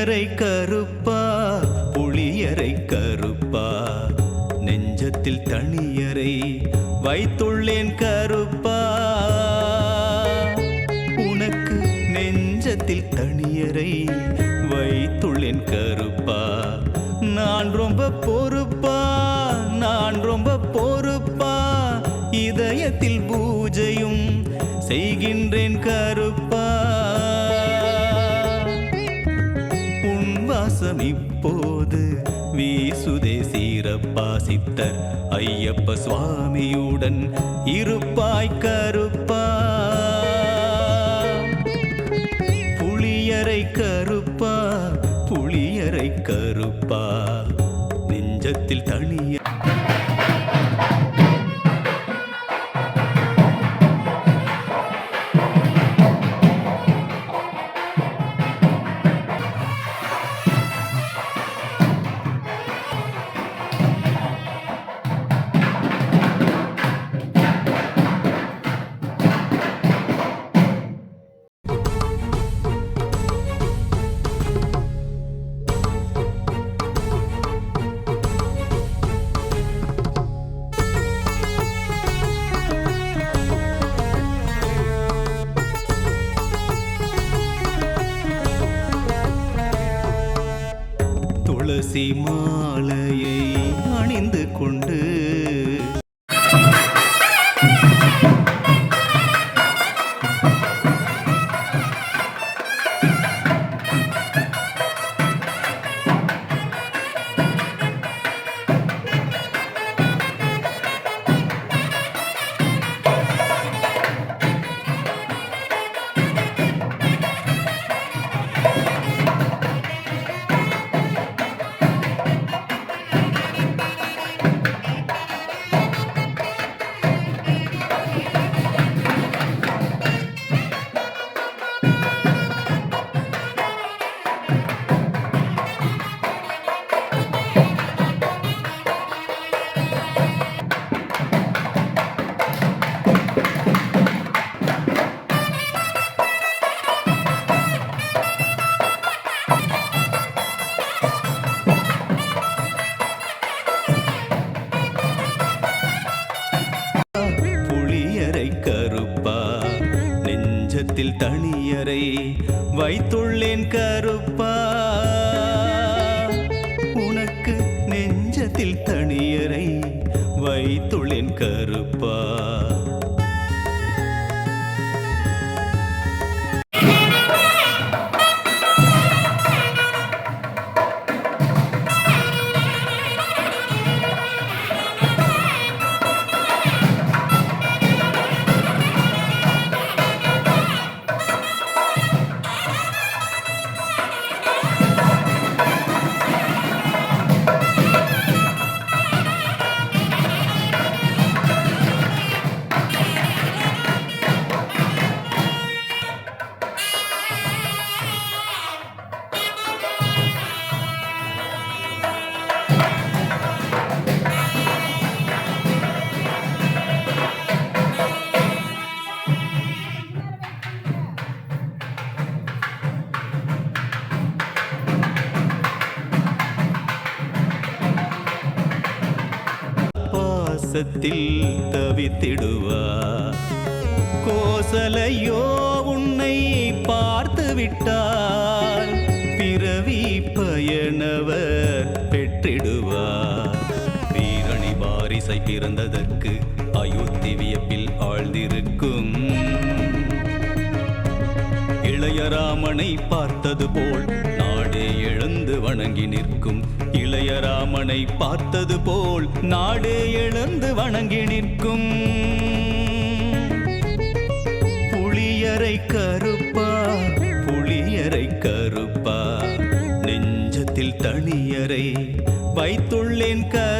புளியரை கருப்பா புளியரை கருப்பா. நெஞ்சத்தில் தனியரை வைத்துள்ளேன் கருப்பா. உனக்கு நெஞ்சத்தில் தனியரை வைத்துள்ளேன் கருப்பா. நான் ரொம்ப பொறுப்பா நான் ரொம்ப பொறுப்பா. இதயத்தில் பூஜையும் செய்கின்றேன் சித்தர் ஐயப்ப சுவாமியுடன் இருப்பாய் கருப்பா. புளியரை கருப்பா புளியரை கருப்பா. நெஞ்சத்தில் தனிய துளசி நெஞ்சத்தில் தனியரை வைத்துள்ளேன் கருப்பா. உனக்கு நெஞ்சத்தில் தனியரை வைத்துள்ளேன் கருப்பா. பாசத்தில் தவித்திடுவா. கோசலையோ உன்னை பார்த்து விட்டால் பிறவி பயனவர் பெற்றிடுவார் வீரணி வாரிசை பிறந்ததற்கு அயோத்தி வியப்பில் ஆழ்ந்திருக்கும். இளையராமனை பார்த்தது போல் எழுந்து வணங்கி நிற்கும் இளையராமனை பார்த்தது போல் நாடே எழுந்து வணங்கி நிற்கும். புளியரை கருப்பா புளியரை கருப்பா நெஞ்சத்தில் தனியரை வைத்துள்ளேன் கரு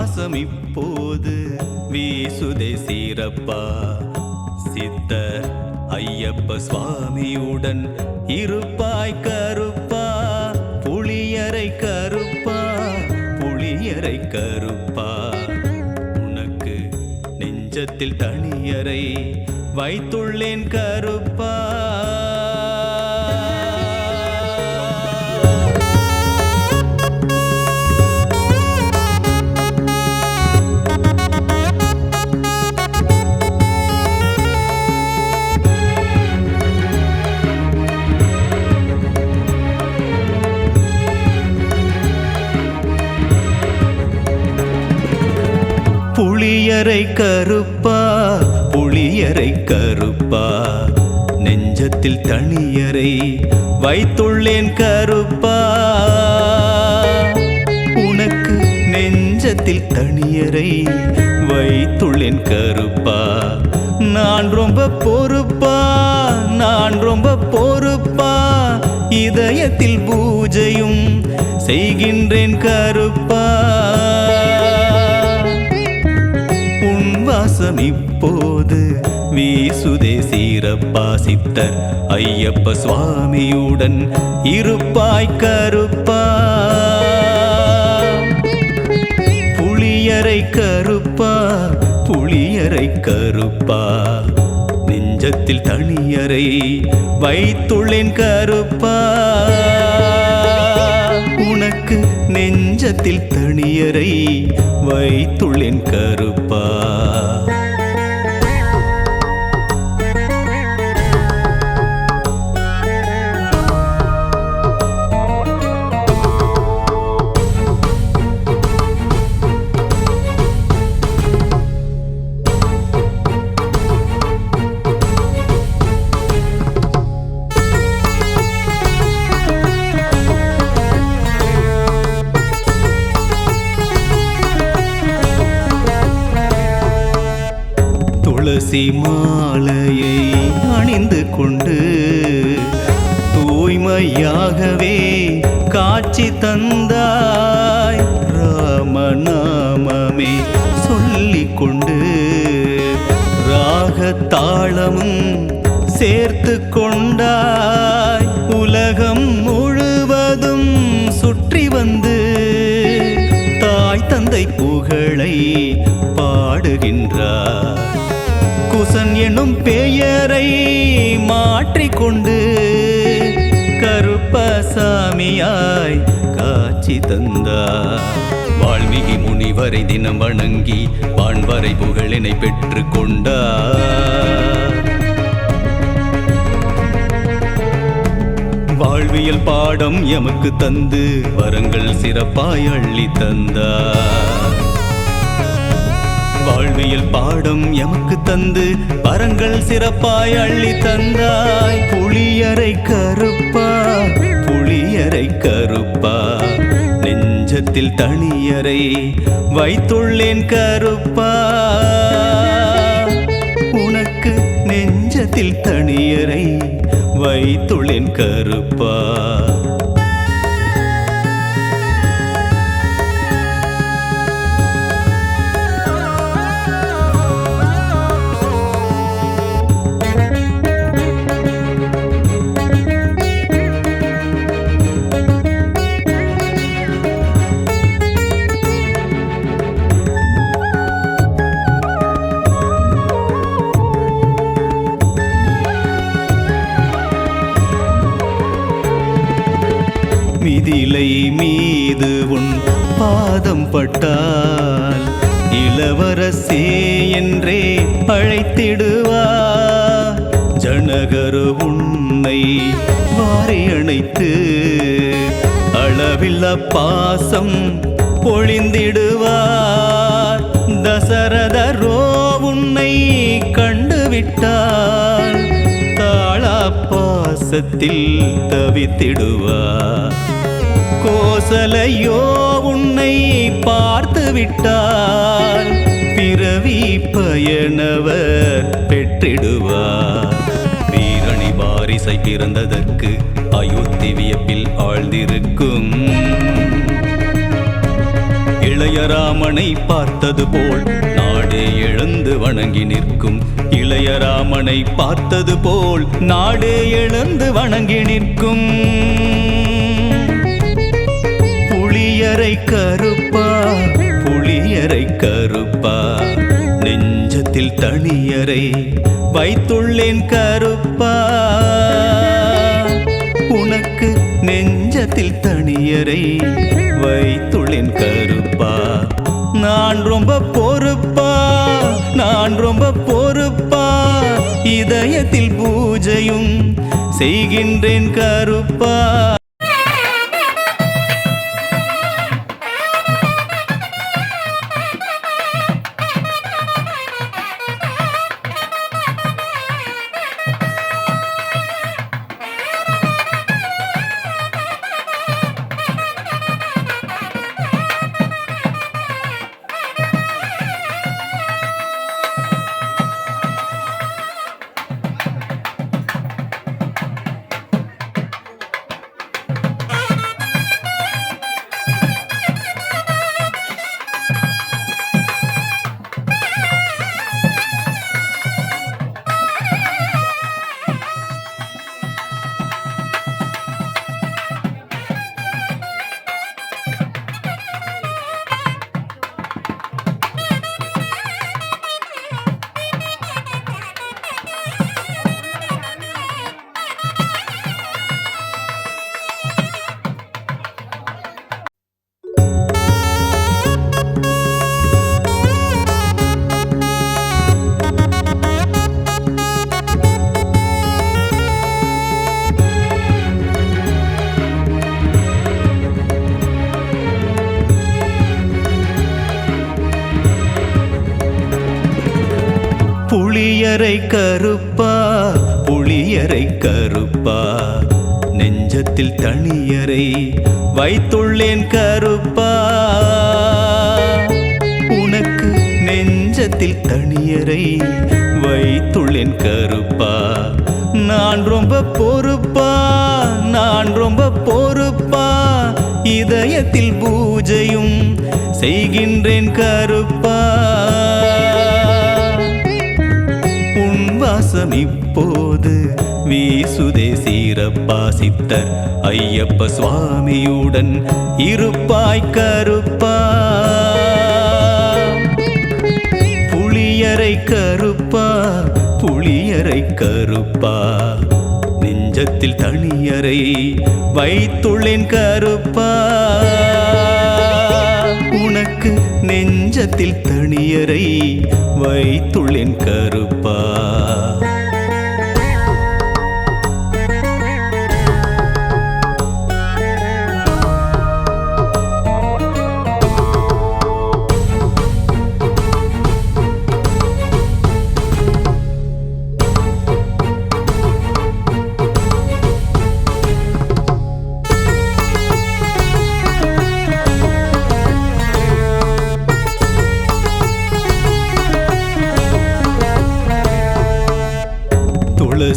உன் வாசம் இப்போது வீசுதே சீரப்பா. சித்தர் ஐயப்ப சுவாமியுடன் இருப்பாய் கருப்பா. புளியரை கருப்பா புளியரை கருப்பா. உனக்கு நெஞ்சத்தில் தனியரை வைத்துள்ளேன் கருப்பா. புளியரை கருப்பா புளியரை கருப்பா. நெஞ்சத்தில் தனியரை வைத்துள்ளேன் கருப்பா. உனக்கு நெஞ்சத்தில் தனியரை வைத்துள்ளேன் கருப்பா. நான் ரொம்ப பொறுப்பா நான் ரொம்ப பொறுப்பா. இதயத்தில் பூஜையும் செய்கின்றேன் கருப்பா. வாசம் இப்போது வீசுதே சீரப்பா சித்தர் ஐயப்ப சுவாமியுடன் இருப்பாய் கருப்பா. புளியரை கருப்பா புளியரை கருப்பா. நெஞ்சத்தில் தனியரை வைத்துள்ளேன் கருப்பா. உனக்கு நெஞ்சத்தில் தனியரை வைத்துள்ளேன் கரு கொண்டு தூய்மையாகவே காட்சி தந்தாய் ராமநாமமே. சொல்லிக் கொண்டு ராகத்தாளமும் சேர்த்து கொண்டாய். உலகம் முழுவதும் சுற்றி வந்து தாய் தந்தை புகழை பாடுகின்றார். குசன் எனும் பெயரை மாற்றிக்கொண்டு கருப்பசாமியாய் காட்சி தந்தார். வால்மீகி முனிவரை தினம் வணங்கி பாண்பரை புகழினை பெற்று கொண்டார். வாழ்வியல் பாடம் எமக்கு தந்து வரங்கள் சிறப்பாய் அள்ளி தந்தார். வாழ்வியல் பாடம் எமக்கு தந்து வரங்கள் சிறப்பாய் அள்ளி தந்தாய். புளியரை கருப்பா புளியரை கருப்பா. நெஞ்சத்தில் தனியரை வைத்துள்ளேன் கருப்பா. உனக்கு நெஞ்சத்தில் தனியரை வைத்துள்ளேன் கருப்பா. மிதிலை மீது உன் பாதம் பட்டால் இளவரசே என்றே அழைத்திடுவா. ஜனகரு உன்னை வாரி அணைத்து அளவில்ல பாசம் பொழிந்திடுவார். தசரதரோ உன்னை கண் பாசத்தில் தவித்திடுவார் கோசலையோ உன்னை பார்த்து விட்டால் பிறவி பயனவர் பெற்றிடுவார் வீரணி வாரிசை பிறந்ததற்கு அயோத்தி வியப்பில் ஆழ்ந்திருக்கும். இளையராமனை பார்த்தது போல் நாடே எழுந்து வணங்கி நிற்கும். இளையராமனை பார்த்தது போல் நாடே எழுந்து வணங்கி நிற்கும். புளியரை கருப்பா புளியரை கருப்பா. நெஞ்சத்தில் தனியரை வைத்துள்ளேன் கருப்பா. உனக்கு நெஞ்சத்தில் தனியரை வைத்துள்ளேன் கருப்பா. நான் ரொம்ப பொறுப்பா நான் ரொம்ப பொறுப்பா. இதயத்தில் பூஜையும் செய்கின்றேன் கருப்பா. புளியரை கருப்பா புளியரை கருப்பா. நெஞ்சத்தில் தனியரை வைத்துள்ளேன் கருப்பா. உனக்கு நெஞ்சத்தில் தனியரை வைத்துள்ளேன் கருப்பா. நான் ரொம்ப பொறுப்பா நான் ரொம்ப பொறுப்பா. இதயத்தில் பூஜையும் செய்கின்றேன் கருப்பா. நான் இப்போது வீசுதே சீரப்பா சித்தர் ஐயப்ப சுவாமியுடன் இருப்பாய் கருப்பா. புளியரை கருப்பா புளியரை கருப்பா. நெஞ்சத்தில் தனியரை வைத்துள்ளேன் கருப்பா. உனக்கு நெஞ்சத்தில் தனியரை வைத்துள்ளேன் கருப்பா.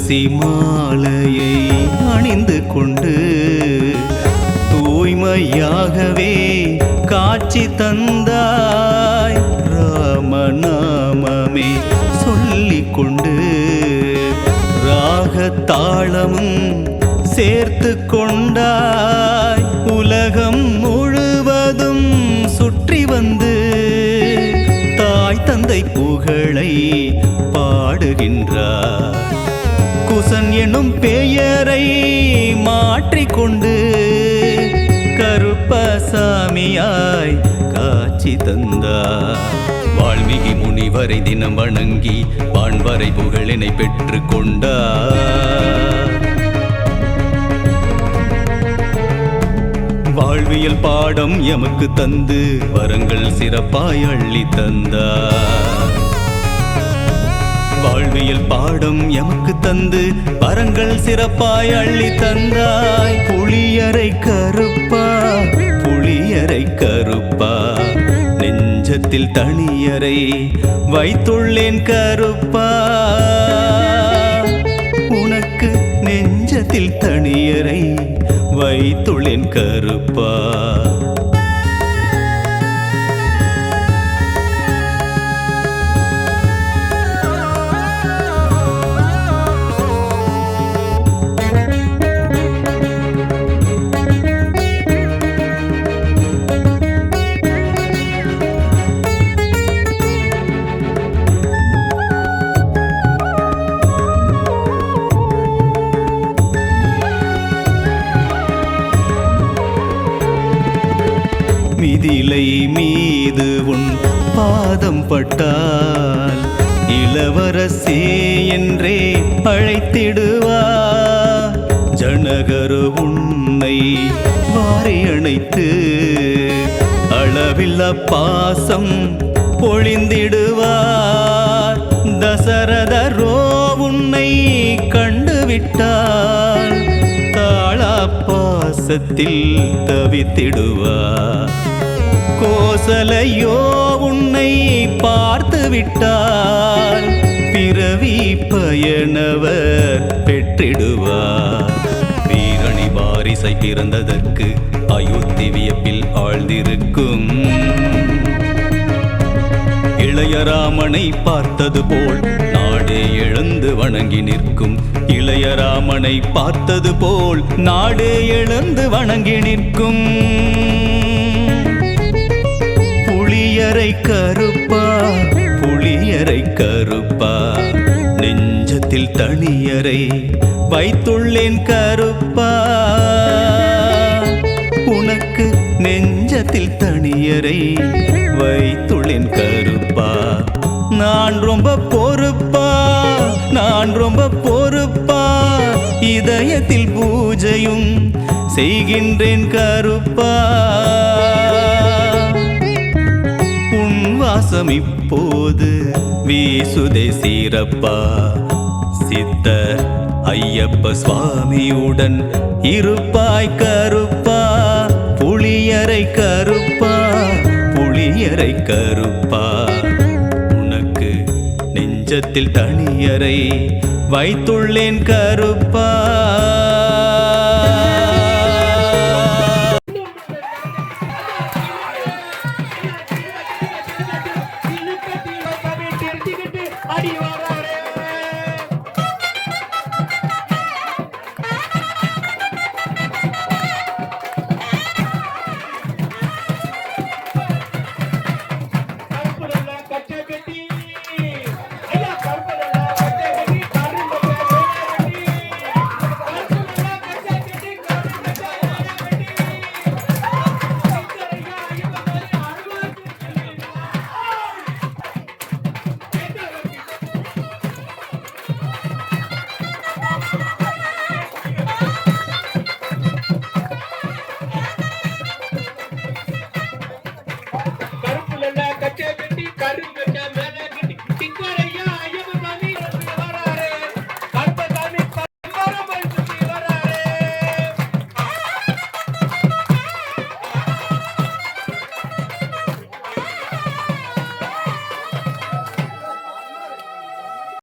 துளசி மாலையை அணிந்து கொண்டு தூய்மையாகவே காட்சி தந்தாய் ராமநாமமே சொல்லிக் கொண்டு ராகத்தாளமும் சேர்த்து கொண்டாய் உலகம் முழுவதும் சுற்றி வந்து தாய் தந்தை புகழை பாடுகின்றார். குசன் எனும் பெயரை மாற்றிக்கொண்டு கருப்பசாமியாய் காட்சி தந்தார். வால்மீகி முனிவரை தினம் வணங்கி பாண்பரை புகழினை பெற்று கொண்டார். வாழ்வியல் பாடம் எமக்கு தந்து வரங்கள் சிறப்பாய் அள்ளி தந்தார். வாழ்வியல் பாடம் எமக்கு தந்து வரங்கள் சிறப்பாய் அள்ளி தந்தாய். புளியரை கருப்பா புளியரை கருப்பா. நெஞ்சத்தில் தனியரை வைத்துள்ளேன் கருப்பா. உனக்கு நெஞ்சத்தில் தனியரை வைத்துள்ளேன் கருப்பா. பாதம் பட்டால் இளவரசி என்றே அழைத்திடுவா. ஜனகரு உன்னை வாரி அணைத்து அளவில்ல பாசம் பொழிந்திடுவார். தசரதரோ உன்னை கண்டுவிட்டார் தாளா பாசத்தில் தவித்திடுவார். கோசலையோ உன்னை பார்த்து விட்டால் பிறவி பயனவர் பெற்றிடுவார். வீரணி வாரிசை பிறந்ததற்கு அயோத்தி வியப்பில் ஆழ்ந்திருக்கும். இளையராமனை பார்த்தது போல் நாடே எழுந்து வணங்கி நிற்கும். இளையராமனை பார்த்தது போல் நாடே எழுந்து வணங்கி நிற்கும். புளியரை கருப்பா புளியரை கருப்பா. நெஞ்சத்தில் தனியரை வைத்துள்ளேன் கருப்பா. உனக்கு நெஞ்சத்தில் தனியரை வைத்துள்ளேன் கருப்பா. நான் ரொம்ப பொறுப்பா நான் ரொம்ப பொறுப்பா. இதயத்தில் பூஜையும் செய்கின்றேன் கருப்பா. உன் வாசம் இப்போது வீசுதே சீரப்பா. சித்த ஐயப்ப சுவாமியுடன் இருப்பாய் கருப்பா. புளியரை கருப்பா. புளியரை கருப்பா. உனக்கு நெஞ்சத்தில் தனியரை வைத்துள்ளேன் கருப்பா.